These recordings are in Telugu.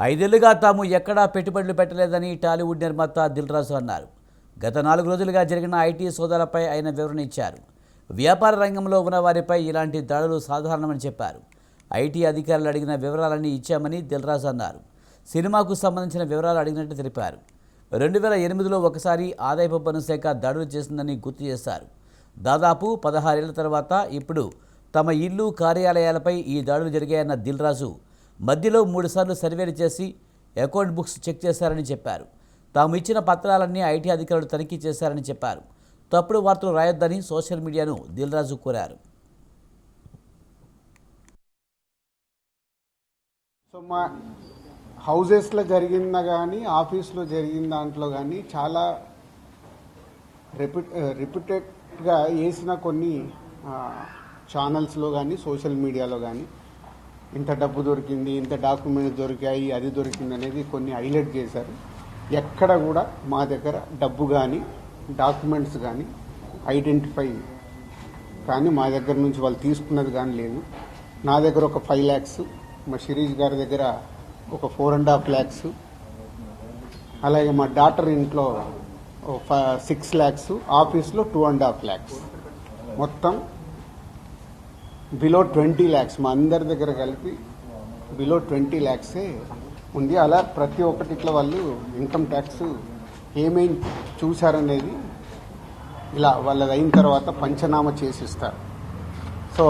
ఐదేళ్ళుగా తాము ఎక్కడా పెట్టుబడులు పెట్టలేదని టాలీవుడ్ నిర్మాత దిల్రాజు అన్నారు. గత నాలుగు రోజులుగా జరిగిన ఐటీ సోదాలపై ఆయన వివరణ ఇచ్చారు. వ్యాపార రంగంలో ఉన్న వారిపై ఇలాంటి దాడులు సాధారణమని చెప్పారు. ఐటీ అధికారులు అడిగిన వివరాలన్నీ ఇచ్చామని దిల్రాజు అన్నారు. సినిమాకు సంబంధించిన వివరాలు అడిగినట్టు తెలిపారు. రెండు వేల ఎనిమిదిలో ఒకసారి ఆదాయపు పన్ను శాఖ దాడులు చేసిందని గుర్తు చేశారు. దాదాపు పదహారేళ్ళ తర్వాత ఇప్పుడు తమ ఇల్లు కార్యాలయాలపై ఈ దాడులు జరిగాయన్న దిల్రాజు మధ్యలో మూడుసార్లు సర్వేలు చేసి అకౌంట్ బుక్స్ చెక్ చేశారని చెప్పారు. తాము ఇచ్చిన పత్రాలన్నీ ఐటీ అధికారులు తనిఖీ చేశారని చెప్పారు. తప్పుడు వార్తలు రాయొద్దని సోషల్ మీడియాను దిల్రాజు కోరారు. సో మా హౌజెస్లో జరిగిందా కానీ ఆఫీస్లో జరిగిన దాంట్లో కానీ చాలా రిపీట్ రిపీటెడ్గా వేసిన కొన్ని ఛానల్స్లో కానీ సోషల్ మీడియాలో కానీ ఇంత డబ్బు దొరికింది ఇంత డాక్యుమెంట్స్ దొరికాయి అది దొరికింది అనేది కొన్ని హైలైట్ చేశారు. ఎక్కడ కూడా మా దగ్గర డబ్బు కానీ డాక్యుమెంట్స్ కానీ ఐడెంటిఫై కానీ మా దగ్గర నుంచి వాళ్ళు తీసుకున్నది కానీ లేదు. నా దగ్గర ఒక ఫైవ్ ల్యాక్స్ మా శిరీష్ గారి దగ్గర ఒక ఫోర్ అండ్ హాఫ్ ల్యాక్స్ అలాగే మా డాటర్ ఇంట్లో సిక్స్ ల్యాక్స్ ఆఫీస్లో టూ అండ్ హాఫ్ ల్యాక్స్. మొత్తం బిలో ట్వంటీ ల్యాక్స్ మా అందరి దగ్గర కలిపి బిలో ట్వంటీ ల్యాక్సే ఉంది. అలా ప్రతి ఒక్కటి ఇట్లా వాళ్ళు ఇన్కమ్ ట్యాక్స్ ఏమేమి చూశారనేది ఇలా వాళ్ళది అయిన తర్వాత పంచనామా చేసిస్తారు. సో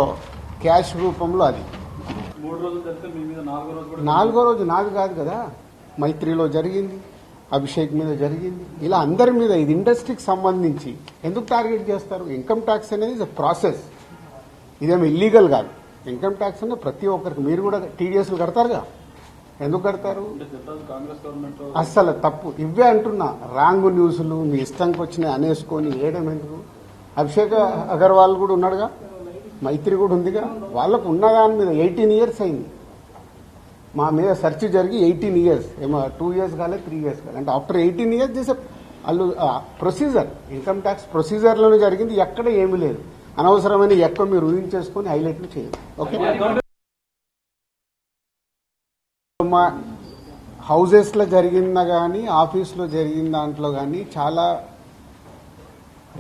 క్యాష్ రూపంలో అది. నాలుగో రోజు కూడా నాలుగో రోజు నాది కాదు కదా. మైత్రిలో జరిగింది అభిషేక్ మీద జరిగింది. ఇలా అందరి మీద ఇది ఇండస్ట్రీకి సంబంధించి ఎందుకు టార్గెట్ చేస్తారు? ఇన్కమ్ ట్యాక్స్ అనేది ప్రాసెస్ ఇదేమి ఇల్లీగల్ కాదు. ఇన్కమ్ ట్యాక్స్ అనేది ప్రతి ఒక్కరికి మీరు కూడా టీడీఎస్లు కడతారుగా? ఎందుకు కడతారు? అంటే అస్సలు తప్పు. ఇవే అంటున్నా. రాంగ్ న్యూస్లు మీ ఇష్టంకి వచ్చినాయి అనేసుకొని వేయడం ఎందుకు? అభిషేక్ అగర్వాల్ కూడా ఉన్నాడుగా? మైత్రి కూడా ఉందిగా? వాళ్ళకు ఉన్న దాని మీద ఎయిటీన్ ఇయర్స్ అయింది. మా మీద సెర్చ్ జరిగి ఎయిటీన్ ఇయర్స్ ఏమో టూ ఇయర్స్ కాలేదు త్రీ ఇయర్స్ కాలేదు అంటే ఆఫ్టర్ ఎయిటీన్ ఇయర్స్ చేసే వాళ్ళు ప్రొసీజర్ ఇన్కమ్ ట్యాక్స్ ప్రొసీజర్లోనే జరిగింది. ఎక్కడ ఏమీ లేదు. అనవసరమైన ఎక్కువ మీరు ఊహించేసుకొని హైలైట్లు చేయాలి ఓకే? మా హౌజెస్లో జరిగిందా కానీ ఆఫీస్లో జరిగిన దాంట్లో కానీ చాలా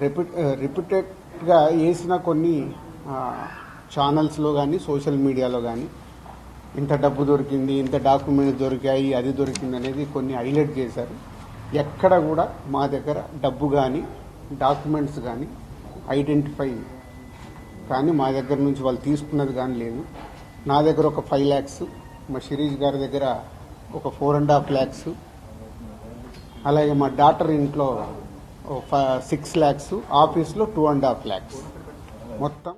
రిపీట్ రిపీటెడ్గా వేసిన కొన్ని ఛానల్స్లో కానీ సోషల్ మీడియాలో కానీ ఇంత డబ్బు దొరికింది ఇంత డాక్యుమెంట్స్ దొరికాయి అది దొరికింది అనేది కొన్ని హైలైట్ చేశారు. ఎక్కడ కూడా మా దగ్గర డబ్బు కానీ డాక్యుమెంట్స్ కానీ ఐడెంటిఫై కానీ మా దగ్గర నుంచి వాళ్ళు తీసుకున్నది కానీ లేదు. నా దగ్గర ఒక ఫైవ్ ల్యాక్స్ మా శిరీష్ గారి దగ్గర ఒక ఫోర్ అండ్ హాఫ్ ల్యాక్స్ అలాగే మా డాటర్ ఇంట్లో సిక్స్ ల్యాక్స్ ఆఫీస్లో టూ అండ్ హాఫ్ ల్యాక్స్ మొత్తం